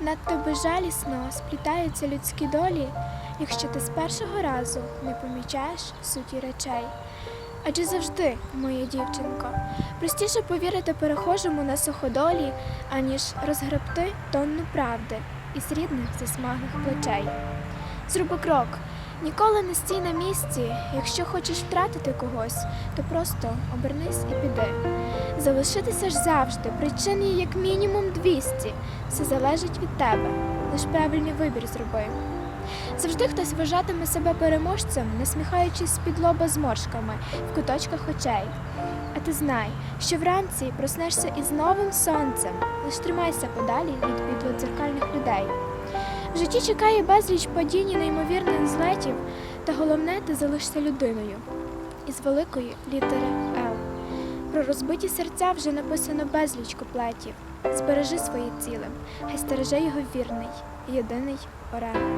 Надто безжалісно сплітаються людські долі, якщо ти з першого разу не помічаєш суті речей. Адже завжди, моя дівчинко, простіше повірити перехожому на суходолі, аніж розгребти тонну правди із рідних засмаглих плечей. Зроби крок, ніколи не стій на місці. Якщо хочеш втратити когось, то просто обернись і піди. Залишитися ж завжди, причин є як мінімум 200. Все залежить від тебе. Лиш правильний вибір зроби. Завжди хтось вважатиме себе переможцем, насміхаючись з-під лоба зморшками в куточках очей. А ти знай, що вранці проснешся із новим сонцем, лиш тримайся подалі від підлодзеркальних людей. В житті чекає безліч падінь і неймовірних злетів, та головне ти залишся людиною із великої літери Л. Про розбиті серця вже написано безліч куплетів. Збережи своє ціле, хай стереже його вірний, єдиний орел.